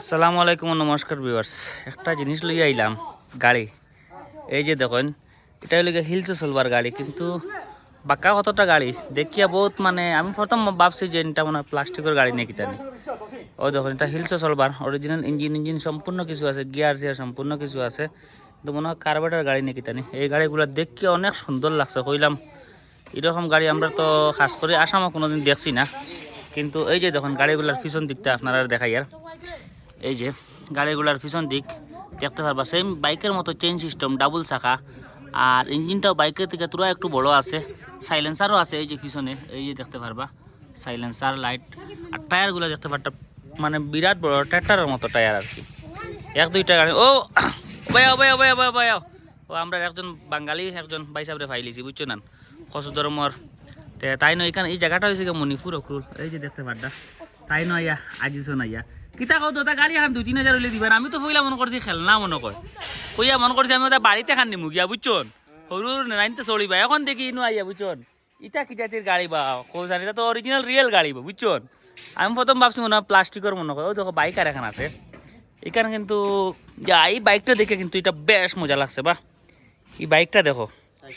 আসসালামু আলাইকুম নমস্কার ভিউয়ার্স একটা জিনিস লই আইলাম, গাড়ি। এই যে দেখেন এটা হইলে হিলসে চলবার গাড়ি, কিন্তু বাঁকা কতটা গাড়ি? দেখিয়া বহুত মানে আমি প্রথম ভাবছি যে এটা মানে প্লাস্টিকের গাড়ি নাকি তানি। ও দেখুন, এটা হিলসে চলবার অরিজিনাল ইঞ্জিন ইঞ্জিন সম্পূর্ণ কিছু আছে গিয়ার জিয়ার সম্পূর্ণ কিছু আছে, কিন্তু মনে হয় কার্বেটার গাড়ি নাকি তানি। এই গাড়িগুলো দেখিয়ে অনেক সুন্দর লাগছে, কইলাম। এরকম গাড়ি আমরা তো খাস করে, আসামও কোনোদিন দেখছি না। কিন্তু এই যে দেখুন, গাড়িগুলোর পিছন দিকটা আপনারা দেখাই আর এই যে গাড়িগুলার পিছন দিক দেখতে পারবা সেম বাইকের মতো চেন সিস্টেম ডাবল চাকা আর ইঞ্জিনটাও বাইকের থেকে তুরা একটু বড় আছে সাইলেন্সারও আছে এই যে পিছনে, এই যে দেখতে পারবা সাইলেন্সার লাইট আর টায়ারগুলো দেখতে পারটা মানে বিরাট বড় ট্র্যাক্টরের মতো টায়ার আর কি। এক, দুইটা গাড়ি, ও বয়া বয়া বয়া বয়া বয়া ও, আমরা একজন বাঙালি, একজন বাইসাবরে ফাইলিছি, বুঝছ না? খসু ধর্মর তাই নয়, এখানে এই জায়গাটা হয়েছে মণিপুর অক্রুল। এই যে দেখতে পারটা, তাই নয় আইয়া আজিছো না ইয়া। কিতা কও তো গাড়ি এখন দুই, তিন হাজার হইলে দিবেন আমি তো ফইলা মনে করছি খেলনা মনে কয় কইয়া মনে করছি আমি ওটা বাড়িতে খান নিমু গিয়া বুঝছন সরু নাইনতে চলিবা, এখন দেখি ইনু আইয়া বুঝছন ইটা কি জাতির গাড়ি বা কৌ জানি তো অরিজিনাল রিয়েল গাড়ি বা বুঝছন আমি প্রথম ভাবছি মনে প্লাস্টিকের মনে হয় ও দেখো, বাইক আর এখন আছে। এখানে কিন্তু এই বাইকটা দেখে কিন্তু এটা বেশ মজা লাগছে, বা। এই বাইকটা দেখো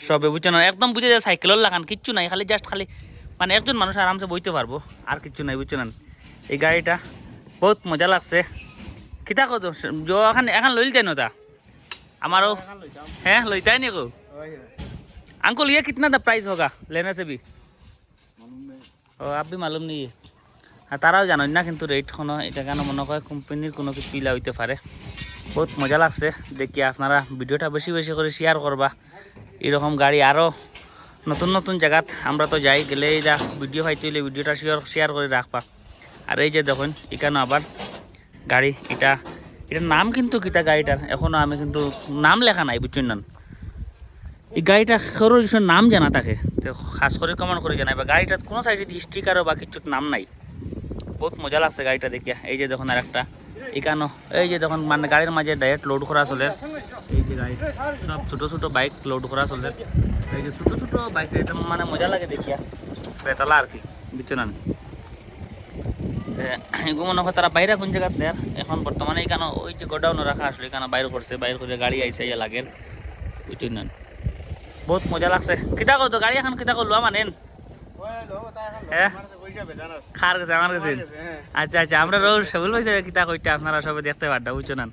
সবে বুঝছ না একদম বুঝে যায় সাইকেলের লাগান, কিচ্ছু নাই, খালি জাস্ট খালি মানে একজন মানুষ আরামসে বইতে পারব আর কিচ্ছু নাই বুঝছ না এই গাড়িটা বহুত মজা লাগছে কিতা কত এখন এখন লইল যাই নতা আমারও হ্যাঁ লইতাই নি কো अंकल ये कितना दा प्राइस होगा लेने से भी ও আপনি মালুম নেই আর তারাও জানেন না কিন্তু রেট কোনো এটা কেন মনে হয় কোম্পানির কোনো কিছু পিলা হইতে পারে বহুত মজা লাগছে দেখি আপনারা ভিডিওটা বেশি বেশি করে শেয়ার করবা এরকম গাড়ি আরও নতুন নতুন জায়গাত আমরা তো যাই গেলে যা ভিডিও পাইতে হইলে ভিডিওটা শেয়ার শেয়ার করে রাখবা আর এই যে দেখুন, এখানে আবার গাড়ি, এটা, এটার নাম কিন্তু কিতা গাড়িটার? এখনও আমি কিন্তু নাম লেখা নাই, বুঝছেন না? এই গাড়িটা কিছু নাম জানা থাকে তো খাস করে কমন করে জানাই বা গাড়িটার কোনো সাইডে স্টিকারও বা কিছুর নাম নাই, বহুত মজা লাগছে গাড়িটা দেখিয়া। এই যে দেখুন আর একটা এখানো এই যে দেখুন মানে গাড়ির মাঝে ডাইরেক্ট লোড করা চলে। এই যে গাড়ি, সব ছোটো ছোটো বাইক লোড করা চলে। এই যে ছোটো ছোটো বাইক এটা মানে মজা লাগে দেখিয়া। বেতালা আর কি বুঝছ না? এগুলো মনে হয় তারা বাইরে কোন জায়গাতে দেয় এখন বর্তমানে এখানে ওই যে গোডাউনে রাখা আসলে এখানে বাইরে করছে, বাইরে করে গাড়ি আইসে ইয়া লাগে বুঝছ না? বহুত মজা লাগছে। কিতা কো তো, গাড়ি এখন কিতা করল মানেন হ্যাঁ? খার গেছে, আমার কাছে আচ্ছা আচ্ছা আমরা রোজ সেগুলো পয়সা কিতা কইটা আপনারা সবে দেখতে পারটা বুঝছ না?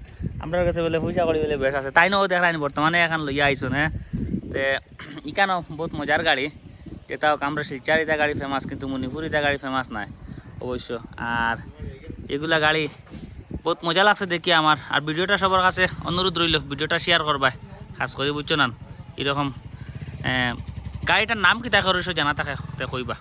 আমরা কাছে বলে পয়সা করি বলে বেশ আছে। তাই নাও দেখাইনি বর্তমানে এখন লইয়া আইসুন হ্যাঁ? তে ইকানো বহুত মজার গাড়ি। যেটাও আমরা শিলচারিতা গাড়ি ফেমাস কিন্তু মণিপুরিতা গাড়ি ফেমাস নাই। অবশ্য। আর এগুলা গাড়ি বহুত মজা লাগছে দেখি আমার। আর ভিডিওটা সবার কাছে অনুরোধ রইল, ভিডিওটা শেয়ার করবা খাস করে বুঝছ না এরকম গাড়িটার নাম কি রয়েছে জানা থাকে কইবা।